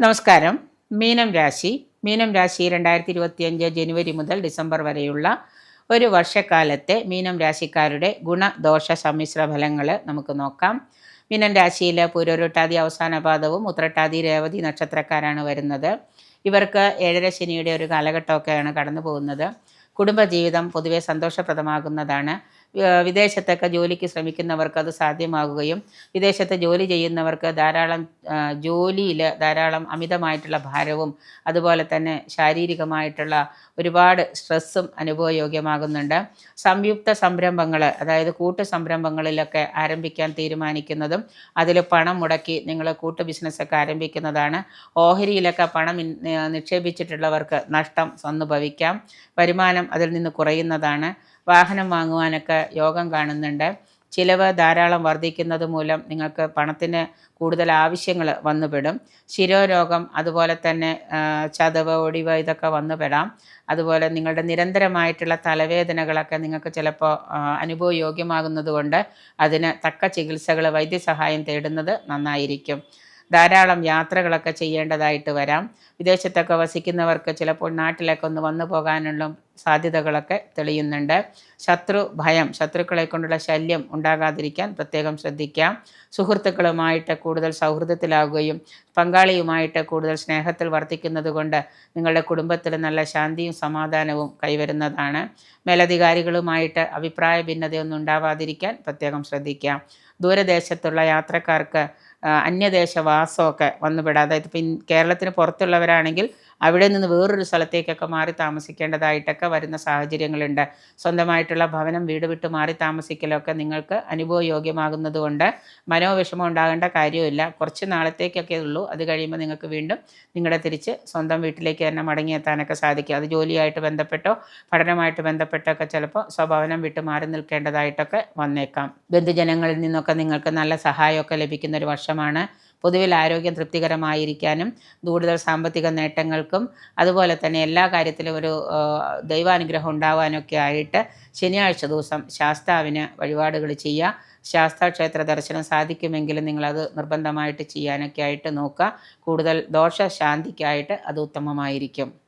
നമസ്കാരം. മീനം രാശി. മീനം രാശി രണ്ടായിരത്തി ഇരുപത്തിയഞ്ച് ജനുവരി മുതൽ ഡിസംബർ വരെയുള്ള ഒരു വർഷക്കാലത്തെ മീനം രാശിക്കാരുടെ ഗുണദോഷ സമ്മിശ്ര ഫലങ്ങൾ നമുക്ക് നോക്കാം. മീനം രാശിയിലെ പൂരൊരുട്ടാതി അവസാന പാദവും ഉത്രട്ടാതി രേവതി നക്ഷത്രക്കാരാണ് വരുന്നത്. ഇവർക്ക് ഏഴര ശനിയുടെ ഒരു കാലഘട്ടമൊക്കെയാണ് കടന്നു പോകുന്നത് കുടുംബജീവിതം പൊതുവെ സന്തോഷപ്രദമാകുന്നതാണ്. വിദേശത്തൊക്കെ ജോലിക്ക് ശ്രമിക്കുന്നവർക്ക് അത് സാധ്യമാകുകയും വിദേശത്ത് ജോലി ചെയ്യുന്നവർക്ക് ധാരാളം ജോലിയിൽ ധാരാളം അമിതമായിട്ടുള്ള ഭാരവും അതുപോലെ തന്നെ ശാരീരികമായിട്ടുള്ള ഒരുപാട് സ്ട്രെസ്സും അനുഭവയോഗ്യമാകുന്നുണ്ട്. സംയുക്ത സംരംഭങ്ങൾ അതായത് കൂട്ടു സംരംഭങ്ങളിലൊക്കെ ആരംഭിക്കാൻ തീരുമാനിക്കുന്നതും അതിൽ പണം മുടക്കി നിങ്ങൾ കൂട്ടു ബിസിനസ്സൊക്കെ ആരംഭിക്കുന്നതാണ്. ഓഹരിയിലൊക്കെ പണം നിക്ഷേപിച്ചിട്ടുള്ളവർക്ക് നഷ്ടം സംഭവിക്കാം വരുമാനം അതിൽ നിന്ന് കുറയുന്നതാണ്. വാഹനം വാങ്ങുവാനൊക്കെ യോഗം കാണുന്നുണ്ട്. ചിലവ് ധാരാളം വർദ്ധിക്കുന്നത് മൂലം നിങ്ങൾക്ക് പണത്തിന് കൂടുതൽ ആവശ്യങ്ങൾ വന്നുപെടും. ശിരോരോഗം അതുപോലെ തന്നെ ചതവ് ഒടിവ് ഇതൊക്കെ വന്നുപെടാം. അതുപോലെ നിങ്ങളുടെ നിരന്തരമായിട്ടുള്ള തലവേദനകളൊക്കെ നിങ്ങൾക്ക് ചിലപ്പോൾ അനുഭവയോഗ്യമാകുന്നത് കൊണ്ട് അതിന് തക്ക ചികിത്സകൾ വൈദ്യസഹായം തേടുന്നത് നന്നായിരിക്കും. ധാരാളം യാത്രകളൊക്കെ ചെയ്യേണ്ടതായിട്ട് വരാം. വിദേശത്തൊക്കെ വസിക്കുന്നവർക്ക് ചിലപ്പോൾ നാട്ടിലൊക്കെ ഒന്ന് വന്നു പോകാനുള്ള സാധ്യതകളൊക്കെ തെളിയുന്നുണ്ട്. ശത്രു ഭയം ശത്രുക്കളെ കൊണ്ടുള്ള ശല്യം ഉണ്ടാകാതിരിക്കാൻ പ്രത്യേകം ശ്രദ്ധിക്കാം. സുഹൃത്തുക്കളുമായിട്ട് കൂടുതൽ സൗഹൃദത്തിലാവുകയും പങ്കാളിയുമായിട്ട് കൂടുതൽ സ്നേഹത്തിൽ വർദ്ധിക്കുന്നത് കൊണ്ട് നിങ്ങളുടെ കുടുംബത്തിൽ നല്ല ശാന്തിയും സമാധാനവും കൈവരുന്നതാണ്. മേലധികാരികളുമായിട്ട് അഭിപ്രായ ഭിന്നതയൊന്നും ഉണ്ടാവാതിരിക്കാൻ പ്രത്യേകം ശ്രദ്ധിക്കാം. ദൂരദേശത്തുള്ള യാത്രക്കാർക്ക് അന്യദേശവാസമൊക്കെ വന്നുപെടാം അതായത് ഇപ്പം കേരളത്തിന് പുറത്തുള്ളവരാണെങ്കിൽ അവിടെ നിന്ന് വേറൊരു സ്ഥലത്തേക്കൊക്കെ മാറി താമസിക്കേണ്ടതായിട്ടൊക്കെ വരുന്ന സാഹചര്യങ്ങളുണ്ട്. സ്വന്തമായിട്ടുള്ള ഭവനം വീട് വിട്ട് മാറി താമസിക്കലൊക്കെ നിങ്ങൾക്ക് അനുഭവയോഗ്യമാകുന്നത് കൊണ്ട് മനോവിഷമം ഉണ്ടാകേണ്ട കാര്യമില്ല. കുറച്ച് നാളത്തേക്കൊക്കെ ഉള്ളൂ. അത് കഴിയുമ്പോൾ നിങ്ങൾക്ക് വീണ്ടും നിങ്ങളുടെ തിരിച്ച് സ്വന്തം വീട്ടിലേക്ക് തന്നെ മടങ്ങിയെത്താനൊക്കെ സാധിക്കും. അത് ജോലിയായിട്ട് ബന്ധപ്പെട്ടോ പഠനമായിട്ട് ബന്ധപ്പെട്ടൊക്കെ ചിലപ്പോൾ സ്വഭവനം വിട്ട് മാറി നിൽക്കേണ്ടതായിട്ടൊക്കെ വന്നേക്കാം. ബന്ധുജനങ്ങളിൽ നിന്നൊക്കെ നിങ്ങൾക്ക് നല്ല സഹായമൊക്കെ ലഭിക്കുന്ന ഒരു വർഷമാണ്. പൊതുവിൽ ആരോഗ്യം തൃപ്തികരമായിരിക്കാനും കൂടുതൽ സാമ്പത്തിക നേട്ടങ്ങൾക്കും അതുപോലെ തന്നെ എല്ലാ കാര്യത്തിലും ഒരു ദൈവാനുഗ്രഹം ഉണ്ടാവാനൊക്കെ ആയിട്ട് ശനിയാഴ്ച ദിവസം ശാസ്താവിന് വഴിപാടുകൾ ചെയ്യുക. ശാസ്താ ക്ഷേത്ര ദർശനം സാധിക്കുമെങ്കിലും നിങ്ങളത് നിർബന്ധമായിട്ട് ചെയ്യാനൊക്കെ ആയിട്ട് നോക്കുക. കൂടുതൽ ദോഷശാന്തിക്കായിട്ട് അത് ഉത്തമമായിരിക്കും.